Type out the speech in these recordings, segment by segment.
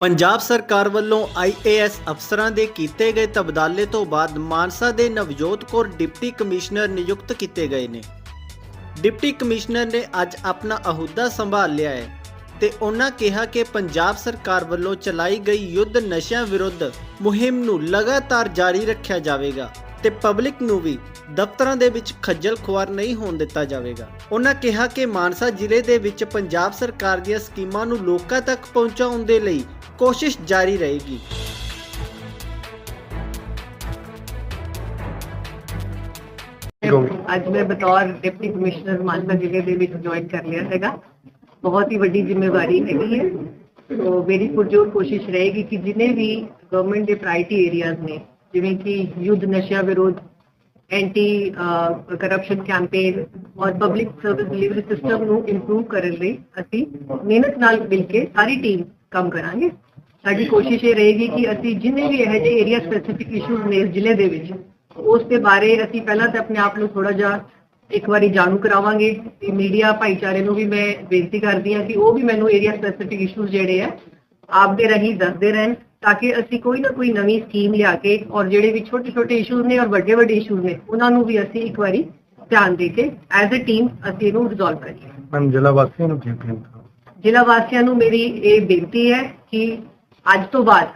ਪੰਜਾਬ ਸਰਕਾਰ ਵੱਲੋਂ ਆਈਏਐਸ ਅਫਸਰਾਂ ਦੇ ਕੀਤੇ ਗਏ ਤਬਦਾਲੇ ਤੋਂ ਬਾਅਦ ਮਾਨਸਾ ਦੇ ਨਵਜੋਤ ਕੌਰ ਡਿਪਟੀ ਕਮਿਸ਼ਨਰ ਨਿਯੁਕਤ ਕੀਤੇ ਗਏ ਨੇ। ਡਿਪਟੀ ਕਮਿਸ਼ਨਰ ਨੇ ਅੱਜ ਆਪਣਾ ਅਹੁਦਾ ਸੰਭਾਲ ਲਿਆ ਹੈ ਤੇ ਉਹਨਾਂ ਕਿਹਾ ਕਿ ਪੰਜਾਬ ਸਰਕਾਰ ਵੱਲੋਂ ਚਲਾਈ ਗਈ ਯੁੱਧ ਨਸ਼ਿਆਂ ਵਿਰੁੱਧ ਮੁਹਿੰਮ ਨੂੰ ਲਗਾਤਾਰ ਜਾਰੀ ਰੱਖਿਆ ਜਾਵੇਗਾ। ਤੇ ਪਬਲਿਕ ਨੂੰ ਵੀ ਦਫ਼ਤਰਾਂ ਦੇ ਵਿੱਚ ਖੱਜਲ ਖੁਆਰ ਨਹੀਂ ਹੋਣ ਦਿੱਤਾ ਜਾਵੇਗਾ। ਉਹਨਾਂ ਕਿਹਾ ਕਿ ਮਾਨਸਾ ਜ਼ਿਲ੍ਹੇ ਦੇ ਵਿੱਚ ਪੰਜਾਬ ਸਰਕਾਰ ਦੀਆਂ ਸਕੀਮਾਂ ਨੂੰ ਲੋਕਾਂ ਤੱਕ ਪਹੁੰਚਾਉਣ ਦੇ ਲਈ ਕੋਸ਼ਿਸ਼ ਜਾਰੀ ਰਹੇਗੀ। ਅੱਜ ਮੈਂ ਬਤੌਰ ਡਿਪਟੀ ਕਮਿਸ਼ਨਰ ਮਾਨਸਾ ਜ਼ਿਲ੍ਹੇ ਦੇ ਵਿੱਚ ਜੁਆਇਨ ਕਰ ਲਿਆ ਹੈਗਾ ਬਹੁਤ ਹੀ ਵੱਡੀ ਜ਼ਿੰਮੇਵਾਰੀ ਹੈਗੀ ਹੈ। ਸੋ ਮੇਰੀ ਪੁਰਜੋਰ ਕੋਸ਼ਿਸ਼ ਰਹੇਗੀ ਕਿ ਜਿਨੇ ਵੀ ਗਵਰਨਮੈਂਟ ਦੇ ਪ੍ਰਾਇਰਟੀ ਏਰੀਆਜ਼ ਨੇ ਜਿਵੇਂ ਕਿ ਯੁੱਧ ਨਸ਼ਾ ਵਿਰੋਧ ਐਂਟੀ ਕਰਪਸ਼ਨ ਕੈਂਪੇਨ ਔਰ ਪਬਲਿਕ ਸਰਵਿਸ ਡਿਲੀਵਰੀ ਸਿਸਟਮ ਨੂੰ ਇੰਪਰੂਵ ਕਰਨ ਲਈ ਅਸੀਂ ਮਿਹਨਤ ਨਾਲ ਮਿਲ ਕੇ ਸਾਰੀ ਟੀਮ ਕੰਮ ਕਰਾਂਗੇ। ਸਾਡੀ ਕੋਸ਼ਿਸ਼ ਇਹ ਰਹੇਗੀ ਕਿ ਅਸੀਂ ਜਿੰਨੇ ਵੀ ਇਹੋ ਜਿਹੇ ਏਰੀਆ ਸਪੈਸੀਫਿਕ ਇਸ਼ੂਜ਼ ਨੇ ਜ਼ਿਲ੍ਹੇ ਦੇ ਵਿੱਚ, ਉਸ ਦੇ ਬਾਰੇ ਅਸੀਂ ਪਹਿਲਾਂ ਤਾਂ ਆਪਣੇ ਆਪ ਨੂੰ ਥੋੜਾ ਜਿਹਾ ਇੱਕ ਵਾਰੀ ਜਾਣੂ ਕਰਾਵਾਂਗੇ ਤੇ ਮੀਡੀਆ ਭਾਈਚਾਰੇ ਨੂੰ ਵੀ ਮੈਂ ਬੇਨਤੀ ਕਰਦੀ ਹਾਂ ਕਿ ਉਹ ਵੀ ਮੈਨੂੰ ਏਰੀਆ ਸਪੈਸੀਫਿਕ ਇਸ਼ੂਜ਼ ਜਿਹੜੇ ਆ ਆਪ ਦੇ ਰਹੀ ਦੱਸਦੇ ਰਹਿਣ। ਤਾਂ ਕਿ ਅਸੀਂ ਕੋਈ ਨਾ ਕੋਈ ਨਵੀਂ ਸਕੀਮ ਲਿਆ ਕੇ ਔਰ ਜਿਹੜੇ ਵੀ ਛੋਟੇ ਛੋਟੇ ਇਸ਼ੂਜ਼ ਨੇ ਔਰ ਵੱਡੇ ਵੱਡੇ ਇਸ਼ੂਜ਼ ਨੇ ਉਹਨਾਂ ਨੂੰ ਵੀ ਅਸੀਂ ਇੱਕ ਵਾਰੀ ਧਿਆਨ ਦੇ ਕੇ ਐਜ਼ ਅ ਟੀਮ ਅਸੀਂ ਇਹਨੂੰ ਰਿਜ਼ੋਲਵ ਕਰੀਏ। ਮੈਂ ਜ਼ਿਲ੍ਹਾ ਵਾਸੀਆਂ ਨੂੰ ਕੀ ਅਪੀਲ ਜ਼ਿਲ੍ਹਾ ਵਾਸੀਆਂ ਨੂੰ ਮੇਰੀ ਇਹ ਬੇਨਤੀ ਹੈ ਕਿ ਅੱਜ ਤੋਂ ਬਾਅਦ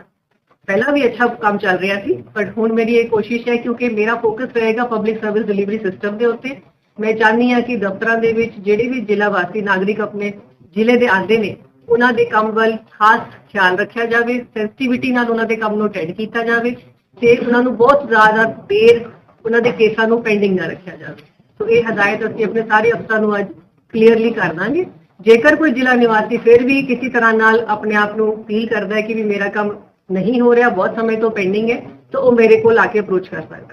ਪਹਿਲਾਂ ਵੀ ਅੱਛਾ ਕੰਮ ਚੱਲ ਰਿਹਾ ਸੀ ਪਰ ਹੁਣ ਮੇਰੀ ਇਹ ਕੋਸ਼ਿਸ਼ ਹੈ ਕਿਉਂਕਿ ਮੇਰਾ ਫੋਕਸ ਰਹੇਗਾ ਪਬਲਿਕ ਸਰਵਿਸ ਡਿਲੀਵਰੀ ਸਿਸਟਮ ਦੇ ਉੱਤੇ। ਮੈਂ ਚਾਹਨੀ ਹਾਂ ਕਿ ਦਫ਼ਤਰਾਂ ਦੇ ਵਿੱਚ ਜਿਹੜੇ ਵੀ ਜ਼ਿਲ੍ਹਾ ਵਾਸੀ ਨਾਗਰਿਕ ਆਪਣੇ ਜ਼ਿਲ੍ਹੇ ਦੇ ਆਉਂਦੇ ਨੇ ਉਹਨਾਂ ਦੇ ਕੰਮ ਵੱਲ ਖਾਸ ਖਿਆਲ ਰੱਖਿਆ ਜਾਵੇ ਸੈਂਸਿਟੀਵਿਟੀ ਨਾਲ ਉਹਨਾਂ ਦੇ ਕੰਮ ਨੂੰ ਅਟੈਂਡ ਕੀਤਾ ਜਾਵੇ ਤੇ ਉਹਨਾਂ ਨੂੰ ਬਹੁਤ ਜ਼ਿਆਦਾ ਦੇਰ ਉਹਨਾਂ ਦੇ ਕੇਸਾਂ ਨੂੰ ਪੈਂਡਿੰਗ ਨਾ ਰੱਖਿਆ ਜਾਵੇ। ਸੋ ਇਹ ਹਦਾਇਤ ਅਸੀਂ ਆਪਣੇ ਸਾਰੇ ਅਫਸਰਾਂ ਨੂੰ ਅੱਜ ਕਲੀਅਰਲੀ ਕਰ ਦਾਂਗੇ। ਜੇਕਰ ਕੋਈ ਜ਼ਿਲ੍ਹਾ ਨਿਵਾਸੀ ਫਿਰ ਵੀ ਕਿਸੇ ਤਰ੍ਹਾਂ ਨਾਲ ਆਪਣੇ ਆਪ ਨੂੰ ਫੀਲ ਕਰਦਾ ਹੈ ਕਿ ਵੀ ਮੇਰਾ ਕੰਮ ਨਹੀਂ ਹੋ ਰਿਹਾ, ਬਹੁਤ ਸਮੇਂ ਤੋਂ ਪੈਂਡਿੰਗ ਹੈ, ਤਾਂ ਉਹ ਮੇਰੇ ਕੋਲ ਆ ਕੇ ਅਪਰੋਚ ਕਰ ਸਕਦਾ